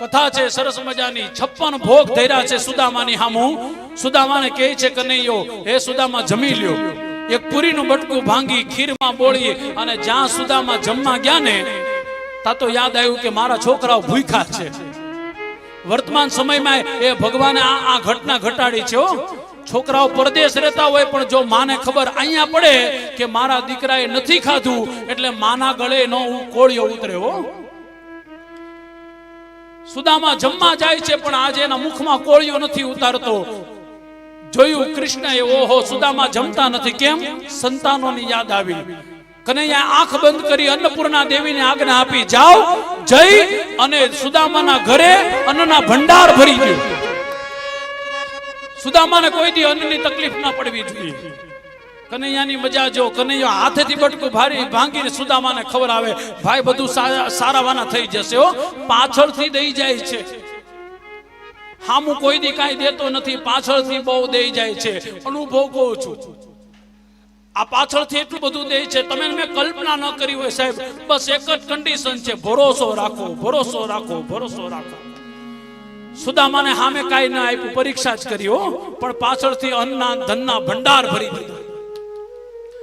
કથા છે, સરસ મજાની. છપ્પન ભોગ ધર્યા છે સુદામાની હામું. સુદામાને કહે છે કનૈયો હે સુદામા જમી લ્યો. એક પૂરીનું બટકું ભાંગી ખીરમાં બોળી અને જ્યાં સુદામા જમવા ગયા ને, તા તો યાદ આવ્યું કે મારા છોકરાઓ ભૂખ્યા છે. વર્તમાન સમયમાં એ ભગવાને આ આ ઘટના ઘટાડી છે, હો. છોકરાઓ પરદેશ રહેતા હોય પણ જો માને ખબર અહીંયા પડે કે મારા દીકરાએ નથી ખાધું, એટલે માના ગળે નો કોળિયો ઉતરે, હો. સુદામા જમવા જાય છે, પણ આજે એના મુખમાં કોળિયો નથી ઉતારતો. જોયું કૃષ્ણએ, ઓહો, સુદામા જમતા નથી. કેમ? સંતાનોની યાદ આવી. કનૈયા આંખ બંધ કરી અન્નપૂર્ણા દેવીને આજ્ઞા આપી, જાઓ, જઈ અને સુદામાના ઘરે અન્નના ભંડાર ભરી દો સુદામાને કોઈ દી અન્નની તકલીફ ના પડવી જોઈએ. કનૈયાની મજા જો, કનૈયો હાથેથી બટકું ભારી ભાંગીને સુદામાને ખબર આવે, ભાઈ, બધું સારા સારાવાના થઈ જશે હો. પાછળથી દઈ જાય છે. હામું કોઈ દી કાંઈ દેતો નથી, પાછળથી બહુ દઈ જાય છે. અનુભવ કહું છું. આ પાછળથી એટલું બધું દે છે, તમે મેં કલ્પના ન કરી હોય સાહેબ. બસ એક જ કન્ડિશન છે, ભરોસો રાખો ભરોસો રાખો ભરોસો રાખો. સુદામાને સામે કાંઈ ના આપ્યું, પરીક્ષા જ કરી હો. પણ પાછળથી અન્નના ધનના ભંડાર ભરી દીધા.